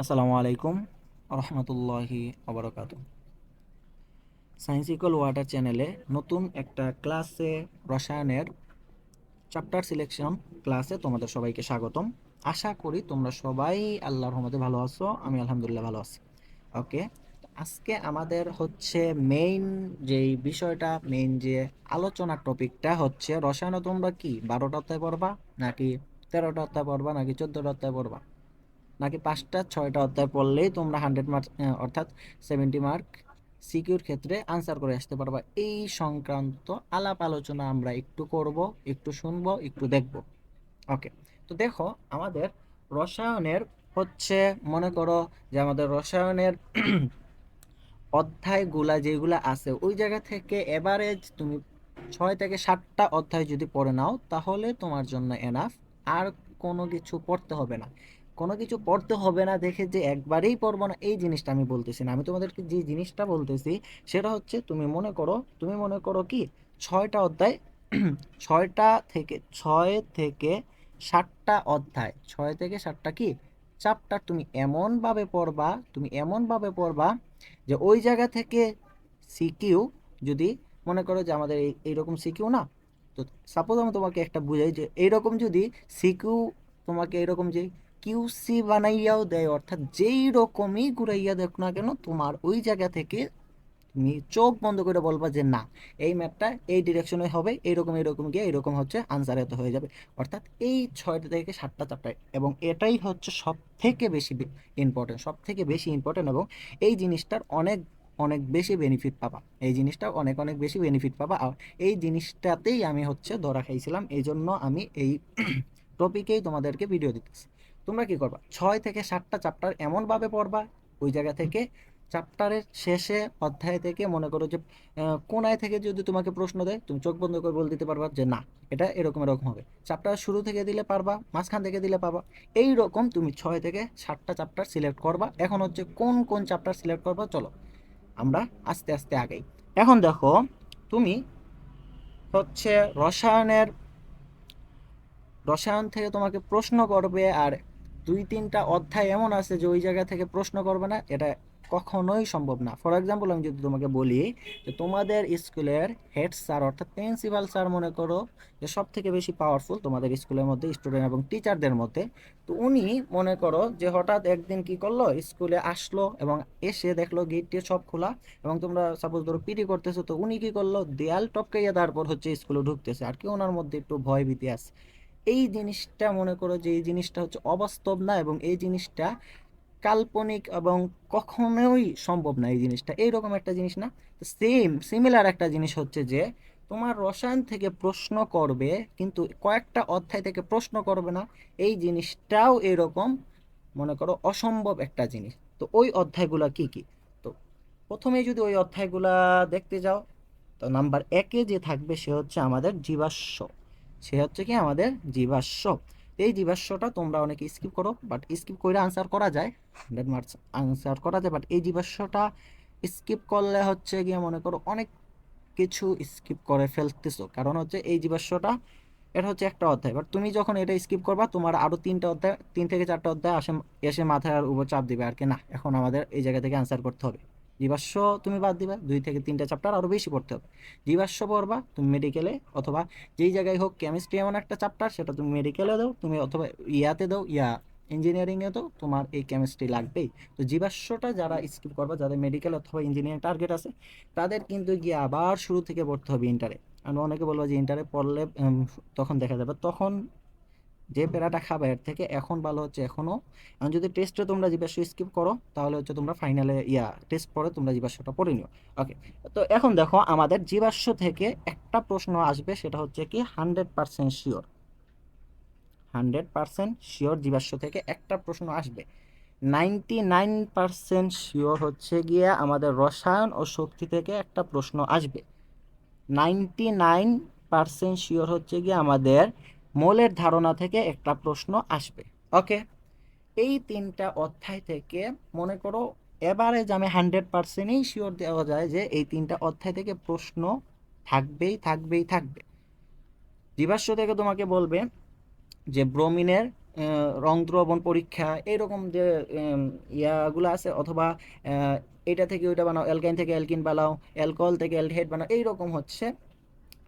আসসালামু আলাইকুম রহমতুল্লাহি আবরকাত সায়েন্স ইকুয়াল ওয়াটার চ্যানেলে নতুন একটা ক্লাসে রসায়নের চ্যাপ্টার সিলেকশন ক্লাসে তোমাদের সবাইকে স্বাগতম। আশা করি তোমরা সবাই আল্লাহর রহমতে ভালো আছো, আমি আলহামদুলিল্লাহ ভালো আছি। ওকে আজকে আমাদের হচ্ছে মেইন যেই বিষয়টা মেইন যে আলোচনার টপিকটা হচ্ছে রসায়ন তোমরা কি? বারোটা অধ্যায় পড়বা? নাকি তেরোটা অধ্যায় পড়বা? নাকি চোদ্দোটা অধ্যায় পড়বা? নাকি পাঁচটা, ছয়টা অধ্যায় পড়লেই তোমরা হান্ড্রেড মার্ক অর্থাৎ সেভেন্টি মার্ক সিকিউর ক্ষেত্রে আনসার করে আসতে পারবা। এই সংক্রান্ত আলাপ আলোচনা আমরা একটু করব, একটু শুনব, একটু দেখব। ওকে তো দেখো, আমাদের রসায়নের হচ্ছে মনে করো যে আমাদের রসায়নের অধ্যায়গুলা যেগুলা আছে, ওই জায়গা থেকে এভারেজ তুমি ছয় থেকে সাতটা অধ্যায় যদি পড়ে নাও, তাহলে তোমার জন্য এনাফ আর কোনো কিছু পড়তে হবে না। কোনো কিছু পড়তে হবে না দেখে যে একবারেই পড়ব না, এই জিনিসটা আমি বলতেছি না। আমি তোমাদেরকে যে জিনিসটা বলতেছি, সেটা হচ্ছে তুমি মনে করো, তুমি মনে করো কি, ছয়টা অধ্যায়, ছয়টা থেকে, ছয় থেকে সাতটা অধ্যায়। ছয় থেকে সাতটা কি? চ্যাপ্টার তুমি এমনভাবে পড়বা, তুমি এমনভাবে পড়বা যে ওই জায়গা থেকে সিকিউ যদি মনে করো যে আমাদের এই, এইরকম সিকিউ না, তো সাপোজ আমি তোমাকে একটা বুঝাই যে এইরকম যদি সিকিউ তোমাকে এরকম যে কিউসি বানাইয়াও দেয়, অর্থাৎ যেই রকমই ঘুরাইয়া দেখো না কেন, তোমার ওই জায়গা থেকে তুমি চোখ বন্ধ করে বলবা যে না, এই ম্যাপটা এই ডিরেকশনে হবে এইরকম এইরকম গিয়ে এরকম হচ্ছে আনসার এত হয়ে যাবে। অর্থাৎ এই ছয়টা থেকে সাতটা চ্যাপ্টার এবং এটাই হচ্ছে সব থেকে বেশি ইম্পর্টেন্ট সব থেকে বেশি ইম্পর্টেন্ট এবং এই জিনিসটার অনেক অনেক বেশি বেনিফিট পাবা। এই জিনিসটা অনেক অনেক বেশি বেনিফিট পাবা, আর এই জিনিসটাতেই আমি হচ্ছে ধরা খাইছিলাম এই জন্য আমি এই টপিকেই তোমাদেরকে ভিডিও দিতেছি। তোমরা কি করবা? ছয় থেকে সাতটা চ্যাপ্টার এমনভাবে পড়বা, ওই জায়গা থেকে চ্যাপ্টারের শেষে অধ্যায় থেকে মনে করো যে কোনায় থেকে যদি তোমাকে প্রশ্ন দেয়, তুমি চোখ বন্ধ করে বলে দিতে পারবা যে না, এটা এরকম এরকম হবে। চ্যাপ্টার শুরু থেকে দিলে পারবা, মাঝখান থেকে দিলে পাবা। এই রকম তুমি ছয় থেকে সাতটা চ্যাপ্টার সিলেক্ট করবা। এখন হচ্ছে কোন কোন চ্যাপ্টার সিলেক্ট করবা, চলো আমরা আস্তে আস্তে আগেই। এখন দেখো, তুমি হচ্ছে রসায়নের, রসায়ন থেকে তোমাকে প্রশ্ন করবে আর দুই, তিনটা অধ্যায় এমন আছে যে ওই জায়গা থেকে প্রশ্ন করবে না, এটা কখনোই সম্ভব না। ফর এক্সাম্পল আমি যদি তোমাকে বলি যে তোমাদের স্কুলের হেড স্যার অর্থাৎ প্রিন্সিপাল স্যার মনে করো যে সব থেকে বেশি পাওয়ারফুল তোমাদের স্কুলের মধ্যে স্টুডেন্ট এবং টিচারদের মধ্যে, তো উনি মনে করো যে হঠাৎ একদিন কি করল? স্কুলে আসলো এবং এসে দেখল গেট টেট সব খোলা এবং তোমরা সাপোজ ধরো পিটি করতেছো, তো উনি কি করল? দেয়াল টপকাইয়া তারপর হচ্ছে স্কুলে ঢুকতেছে। আর কি ওনার মধ্যে একটু ভয় ভীতি আছে। এই জিনিসটা মনে করো যে এই জিনিসটা হচ্ছে অবাস্তব না এবং এই জিনিসটা কাল্পনিক এবং কখনোই সম্ভব না এই জিনিসটা। এইরকম একটা জিনিস না। সেম সিমিলার একটা জিনিস হচ্ছে যে, তোমার রসায়ন থেকে প্রশ্ন করবে, কিন্তু কয়েকটা অধ্যায় থেকে প্রশ্ন করবে না। এই জিনিসটাও এরকম, মনে করো, অসম্ভব একটা জিনিস। তো ওই অধ্যায়গুলো কি কি? তো প্রথমে যদি ওই অধ্যায়গুলা দেখতে যাও, তো নাম্বার একে যে থাকবে সে হচ্ছে আমাদের জীবাশ্ম। সে হচ্ছে কি? আমাদের জীবাশ্ম। এই জীবাশ্মটা তোমরা অনেকে স্কিপ করো বাট স্কিপ করে আনসার করা যায়। হান্ড্রেড মার্কস আনসার করা যায় বাট এই জীবাশ্মটা স্কিপ করলে হচ্ছে গিয়ে মনে করো অনেক কিছু স্কিপ করে ফেলতেছো। কারণ হচ্ছে এই জীবাশ্মটা, এটা হচ্ছে একটা অধ্যায় বাট তুমি যখন এটা স্কিপ করবা, তোমার আরও তিনটা অধ্যায়, তিন থেকে চারটা অধ্যায় আসে, এসে মাথার উপর চাপ দিবে আর কি, না, এখন আমাদের এই জায়গা থেকে আনসার করতে হবে। জীবাশ্ম তুমি বাদ দিবা, দুই থেকে তিনটা চ্যাপ্টার আরও বেশি পড়তে হবে। জীবাশ্ম পড়বা তুমি মেডিকেলে অথবা যেই জায়গায় হোক কেমিস্ট্রি এমন একটা চ্যাপ্টার সেটা তুমি মেডিকেলে দাও, তুমি অথবা ইয়াতে দাও, ইয়া ইঞ্জিনিয়ারিংয়ে তো তোমার এই কেমিস্ট্রি লাগবেই। তো জীবাশ্মটা যারা স্কিপ করবা, যাদের মেডিকেল অথবা ইঞ্জিনিয়ারিং টার্গেট আছে, তাদের কিন্তু গিয়ে আবার শুরু থেকে পড়তে হবে ইন্টারে আমি অনেকে বলব যে ইন্টারে পড়লে তখন দেখা যাবে, তখন যে প্যারাটা খাবে এর থেকে এখন ভালো হচ্ছে এখনও এখন যদি টেস্টে তোমরা জীবাশ্ম স্কিপ করো, তাহলে হচ্ছে তোমরা ফাইনালে ইয়া টেস্ট পরে তোমরা জীবাশ্মটা পড়ে নিও। ওকে তো এখন দেখো আমাদের জীবাশ্ম থেকে একটা প্রশ্ন আসবে, সেটা হচ্ছে কি hundred percent sure hundred percent sure জীবাশ্ম থেকে একটা প্রশ্ন আসবে। নাইনটি নাইন পার্সেন্ট শিওর হচ্ছে গিয়ে আমাদের রসায়ন ও শক্তি থেকে একটা প্রশ্ন আসবে। নাইনটি নাইন পার্সেন্ট শিওর হচ্ছে গিয়ে আমাদের মৌলের ধারণা থেকে একটা প্রশ্ন আসবে। ওকে এই তিনটা অধ্যায় থেকে মনে করো এভারেজ আমি হান্ড্রেড পার্সেন্টই শিওর দেওয়া যায় যে এই তিনটা অধ্যায় থেকে প্রশ্ন থাকবেই থাকবেই, থাকবে। জীবাশ্ম থেকে তোমাকে বলবে যে ব্রোমিনের রং দ্রবণ পরীক্ষা, এইরকম যে ইয়াগুলো আছে, অথবা এটা থেকে ওইটা বানাও, অ্যালকাইন থেকে অ্যালকিন বানাও, অ্যালকোহল থেকে অ্যালডিহাইড বানাও, এইরকম হচ্ছে।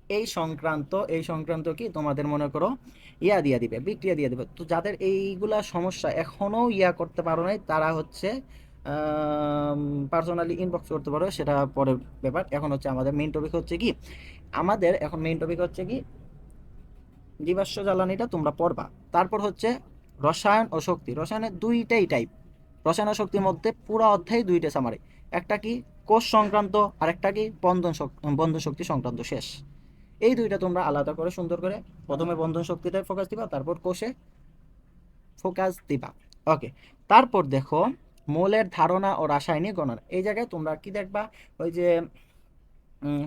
এই সংক্রান্ত এই সংক্রান্ত কি তোমাদের মনে করো ইয়া দিয়ে দিবে, বিক্রিয়া দিয়ে দিবে। তো যাদের এইগুলা সমস্যা এখনও ইয়া করতে পারো নাই, তারা হচ্ছে পার্সোনালি ইনবক্স করতে পারো, সেটা পরের ব্যাপার। এখন হচ্ছে আমাদের মেইন টপিক হচ্ছে কি, আমাদের এখন মেইন টপিক হচ্ছে কি, জীবাশ্ম জ্বালানিটা তোমরা পড়বা। তারপর হচ্ছে রসায়ন ও শক্তি। রসায়নের দুইটাই টাইপ রসায়ন ও শক্তির মধ্যে পুরো অধ্যায় দুইটা সামারি একটা কি কোষ সংক্রান্ত আর একটা কি বন্ধন শক- বন্ধন শক্তি সংক্রান্ত শেষ। এই দুইটা তোমরা আলাদা করে সুন্দর করে প্রথমে বন্ধন শক্তিটায় ফোকাস দিবা, তারপর কোষে ফোকাস দিবা। ওকে তারপর দেখো, মৌলের ধারণা ও রাসায়নিক গণনা। এই জায়গায় তোমরা কি দেখবা? ওই যে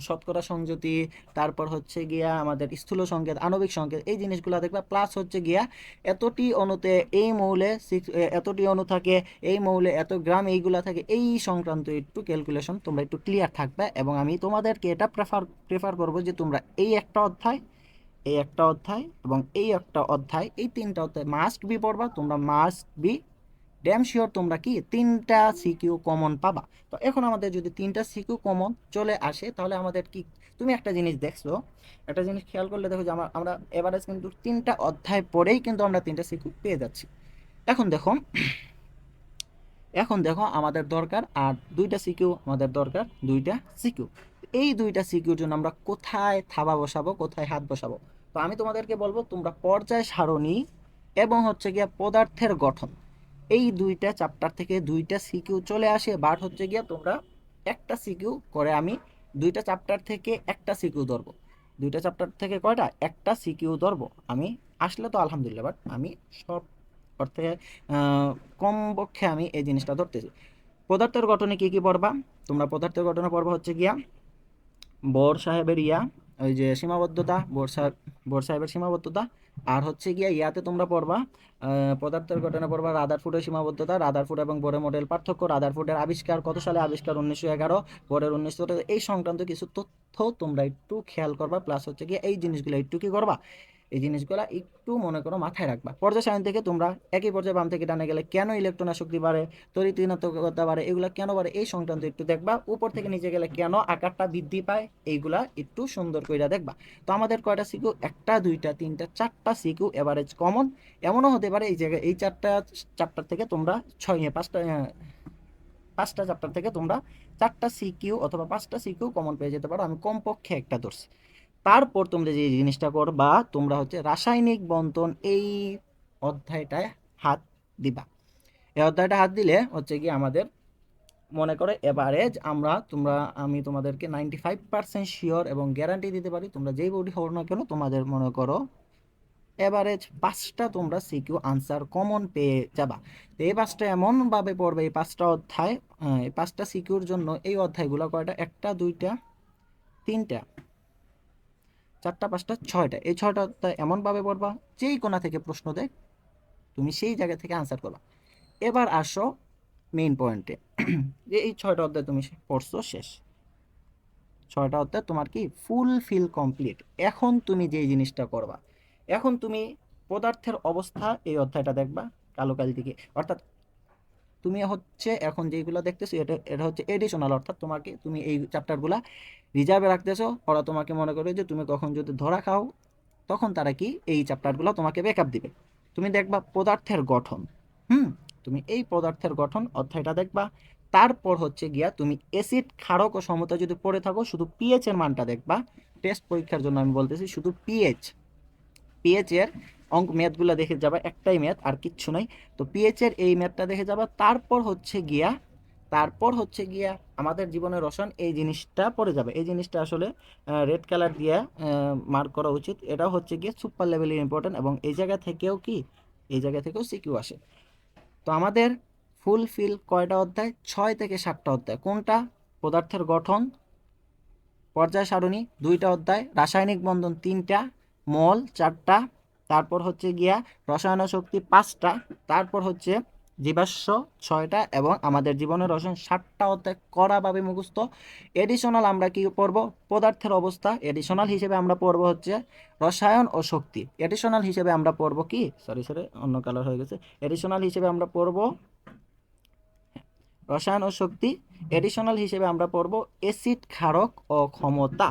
শতকরা সংযুতি তারপর হচ্ছে গিয়া আমাদের স্থূল সংকেত আণবিক সংকেত এই জিনিসগুলো দেখবা প্লাস হচ্ছে গিয়া এতটি অণুতে এই মৌলে এ, এতটি অণু থাকে এই মৌলে এত গ্রাম এইগুলা থাকে এই সংক্রান্ত একটু ক্যালকুলেশন তোমরা একটু ক্লিয়ার থাকবে এবং আমি তোমাদেরকে এটা প্রেফার প্রেফার করব যে তোমরা এই একটা অধ্যায় এই একটা অধ্যায় এবং এই একটা অধ্যায় এই তিনটা অধ্যায় মাস্ট বি পড়বা তোমরা মাস্ট বি ড্যাম শিওর তোমরা কি তিনটা সিকিউ কমন পাবা। তো এখন আমাদের যদি তিনটা সিকিউ কমন চলে আসে, তাহলে আমাদের কি, তুমি একটা জিনিস দেখছ, একটা জিনিস খেয়াল করলে দেখো যে আমার, আমরা এভারেজ কিন্তু তিনটা অধ্যায় পরেই কিন্তু আমরা তিনটা সিকিউ পেয়ে যাচ্ছি। এখন দেখো এখন দেখো আমাদের দরকার আর দুইটা সিকিউ আমাদের দরকার দুইটা সিকিউ এই দুইটা সিকিউর জন্য আমরা কোথায় থাবা বসাবো, কোথায় হাত বসাবো? তো আমি তোমাদেরকে বলব, তোমরা পর্যায় সারণী এবং হচ্ছে গিয়া পদার্থের গঠন। এই দুইটা চ্যাপ্টার থেকে দুইটা সিকিউ চলে আসে বাট হচ্ছে গিয়া তোমরা একটা সিকিউ করে আমি দুইটা চ্যাপ্টার থেকে একটা সিকিউ ধরবো। দুইটা চ্যাপ্টার থেকে কয়টা? একটা সিকিউ ধরবো। আমি আসলে তো আলহামদুলিল্লাহ বাট আমি সব অর্থে কমপক্ষে আমি এই জিনিসটা ধরতেছি। পদার্থের গঠনে কি কি পড়বা? তোমরা পদার্থের গঠনে পড়বা হচ্ছে গিয়া বোর সাহেবের ইয়া ওই যে সীমাবদ্ধতা বোর সাহেব বোর সাহেবের সীমাবদ্ধতা। আর হচ্ছে গিয়া ইয়াতে তোমরা পড়বা পদার্থের ঘটনা পড়বা রাদারফুডের সীমাবদ্ধতা রাদারফুড এবং বোরের মডেল পার্থক্য রাদারফুডের আবিষ্কার, কত সালে আবিষ্কার? উনিশশো এগারো, বোরের উনিশশো এই সংক্রান্ত কিছু তথ্য তোমরা একটু খেয়াল করবা প্লাস হচ্ছে গিয়ে এই জিনিসগুলো একটু কি করবা? এই জিনিসগুলো একটু মনে করো মাথায় রাখবা। পর্যায় সারণী থেকে তোমরা একই পর্যায়ে বাম থেকে ডানে গেলে কেন ইলেকট্রন আসক্তি বাড়ে তরিতীনতা বাড়ে, এগুলা কেন বাড়ে, এই সংক্রান্ত একটু দেখবা। উপর থেকে নিচে গেলে কেন আকারটা বৃদ্ধি পায়, এইগুলা একটু সুন্দর করে দেখবা। তো আমাদের কয়টা সিকিউ? একটা, দুইটা, তিনটা, চারটা সিকিউ এভারেজ কমন এমনও হতে পারে এই জায়গায়, এই চারটা চ্যাপ্টার থেকে তোমরা ছয় পাঁচটা পাঁচটা চ্যাপ্টার থেকে তোমরা চারটা সিকিউ অথবা পাঁচটা সিকিউ কমন পেয়ে যেতে পারো। আমি কমপক্ষে একটা ধরছি। তারপর তোমরা যে জিনিসটা করবা, তোমরা হচ্ছে রাসায়নিক বন্ধন এই অধ্যায়টায় হাত দিবা। এই অধ্যায়টা হাত দিলে হচ্ছে কি আমাদের মনে করো এভারেজ আমরা, তোমরা, আমি তোমাদেরকে নাইনটি ফাইভ পার্সেন্ট শিওর এবং গ্যারান্টি দিতে পারি, তোমরা যেই বডি হও না কেন, তোমাদের মনে করো এভারেজ পাঁচটা তোমরা সিকিউ আনসার কমন পেয়ে যাবা। তো এই পাঁচটা এমনভাবে পড়বে, এই পাঁচটা অধ্যায় এই পাঁচটা সিকিউর জন্য এই অধ্যায়গুলো কয়টা? একটা, দুইটা, তিনটা। চারটা, পাঁচটা, ছয়টা। এই ছয়টা এমনভাবে পড়বা, যেই কোণা থেকে প্রশ্ন দেয়, তুমি সেই জায়গা থেকে আনসার করবা। এবার আসো মেইন পয়েন্টে যে এই ছয়টা অধ্যায় তুমি পড়ছো, শেষ। ছয়টা অধ্যায় তোমার কি ফুল ফিল কমপ্লিট এখন তুমি যে জিনিসটা করবা, এখন তুমি পদার্থের অবস্থা এই অধ্যায়টা দেখবা, কালো কাল দিকে অর্থাৎ তুমি হচ্ছে এখন যেগুলো দেখতেছো, এটা এটা হচ্ছে এডিশনাল অর্থাৎ তোমাকে তুমি এই চ্যাপ্টারগুলা রিজার্ভে রাখতেছো। ওরা তোমাকে মনে করে যে তুমি কখন যদি ধরা খাও, তখন তারা কি এই চ্যাপ্টারগুলো তোমাকে ব্যাকআপ দিবে। তুমি দেখবা পদার্থের গঠন, হুম? তুমি এই পদার্থের গঠন অধ্যায়টা দেখবা। তারপর হচ্ছে গিয়া তুমি অ্যাসিড ক্ষারক ও সমতা যদি পড়ে থাকো, শুধু পিএইচ এর মানটা দেখবা। টেস্ট পরীক্ষার জন্য আমি বলতেছি শুধু পিএইচ পিএইচ এর অঙ্ক ম্যাথগুলো দেখে যাবা, একটাই ম্যাথ, আর কিচ্ছু নাই। তো পিএইচের এই ম্যাথটা দেখে যাবা। তারপর হচ্ছে গিয়া, তারপর হচ্ছে গিয়া আমাদের জীবনের রসায়ন এই জিনিসটা পড়ে যাবে। এই জিনিসটা আসলে রেড কালার দিয়ে মার্ক করা উচিত। এটা হচ্ছে গিয়ে সুপার লেভেলের ইম্পর্টেন্ট এবং এই জায়গা থেকেও কি? এই জায়গা থেকেও সিকিউ আসে। তো আমাদের ফুল ফিল কয়টা অধ্যায়? ছয় থেকে সাতটা অধ্যায়। কোনটা? পদার্থের গঠন পর্যায় সারণী দুইটা অধ্যায়, রাসায়নিক বন্ধন, তিনটা, মল, চারটা তারপর হচ্ছে গিয়া রসায়ন শক্তি পাঁচটা, তারপর হচ্ছে জীবাশ্ম ছয়টা এবং আমাদের জীবনের রসায়ন ষাটটা অধ্যায় কড়াভাবে মুখস্থ। এডিশনাল আমরা কি পড়ব? পদার্থের অবস্থা এডিশনাল হিসেবে আমরা পড়ব হচ্ছে রসায়ন ও শক্তি। এডিশনাল হিসেবে আমরা পড়ব কি? সরি সরি অন্য কালার হয়ে গেছে। এডিশনাল হিসেবে আমরা পড়ব রসায়ন ও শক্তি। এডিশনাল হিসেবে আমরা পড়ব অ্যাসিড ক্ষারক ও ক্ষমতা।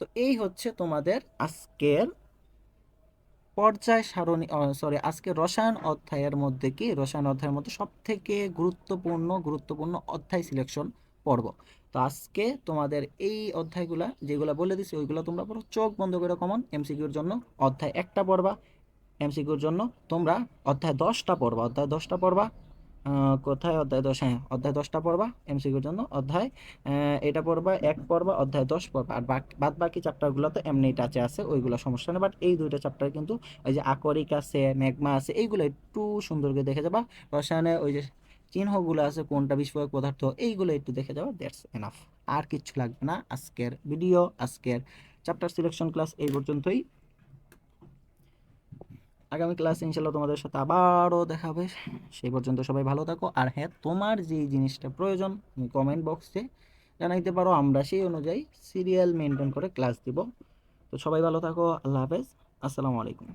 তো এই হচ্ছে তোমাদের আজকের পর্যায় সারণি সরি আজকে রসায়ন অধ্যায়ের মধ্যে কি? রসায়ন অধ্যায়ের মধ্যে সব থেকে গুরুত্বপূর্ণ গুরুত্বপূর্ণ অধ্যায় সিলেকশন পর্ব। তো আজকে তোমাদের এই অধ্যায়গুলো যেগুলো বলে দিছি, ওইগুলো তোমরা পড়ো, চোখ বন্ধ করে কমন এমসিকিউর জন্য অধ্যায় একটা পড়বা এমসিকিউর জন্য তোমরা অধ্যায় দশটা পড়বা, অধ্যায় দশটা পড়বা কোথায় অধ্যায় দশ? হ্যাঁ অধ্যায় দশটা পড়বা এমসিকিউর জন্য অধ্যায়। এটা পড়বা, এক পড়বা, অধ্যায় দশ পড়বা। আর বাদ বাকি চ্যাপ্টারগুলো তো এমনি টাচে আছে, ওইগুলো সমস্যা নেই। বাট এই দুইটা চ্যাপ্টার কিন্তু ওই যে আকরিক আছে, ম্যাগমা আছে, এইগুলো একটু সুন্দর করে দেখে যাবা। রসায়নে ওই যে চিহ্নগুলো আছে, কোনটা বিস্ফোরক পদার্থ, এইগুলো একটু দেখে যাবা দ্যাটস এনাফ আর কিচ্ছু লাগবে না। আজকের ভিডিও আজকের চ্যাপ্টার সিলেকশন ক্লাস এই পর্যন্তই। আগামী ক্লাসে ইনশাল্লাহ তোমাদের সাথে আবারও দেখা হবে। সেই পর্যন্ত সবাই ভালো থাকো। আর হ্যাঁ তোমার যে জিনিসটা প্রয়োজন কমেন্ট বক্সে জানাইতে পারো। আমরা সেই অনুযায়ী সিরিয়াল মেনটেন করে ক্লাস দিব। তো সবাই ভালো থাকো। আল্লাহ হাফেজ। আসসালামু আলাইকুম।